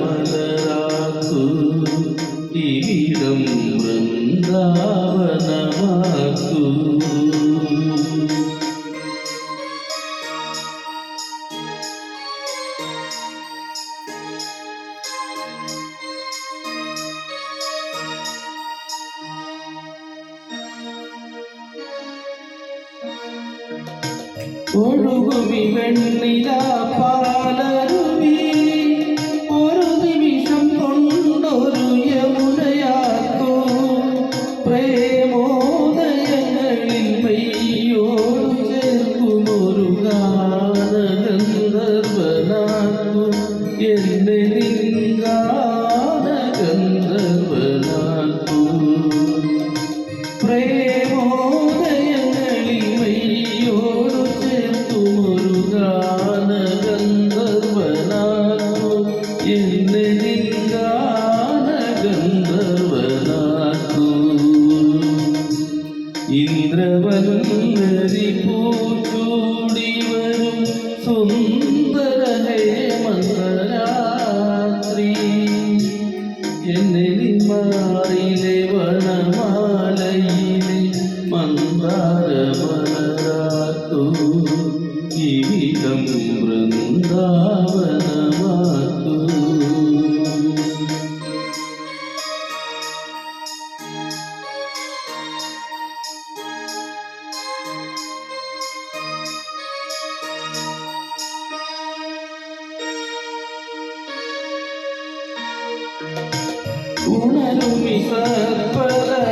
മലരാക്കു ഇവിടം വൃന്ദാവനമാക്കൂ. വെണ്ണില പാലരുവി എന്നെ നിൻഗാനഗന്ധർവനാക്കു ഇന്ദ്രവല്ലരി പൂച്ചൂടി വരും உணரும் பல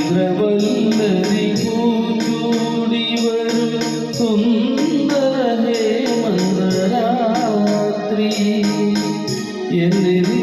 ഇന്ദ്രവല്ലരി പൂച്ചൂടി സുന്ദര ഹേമന്തരാത്രി എന്നെ നിന്മാറിലെ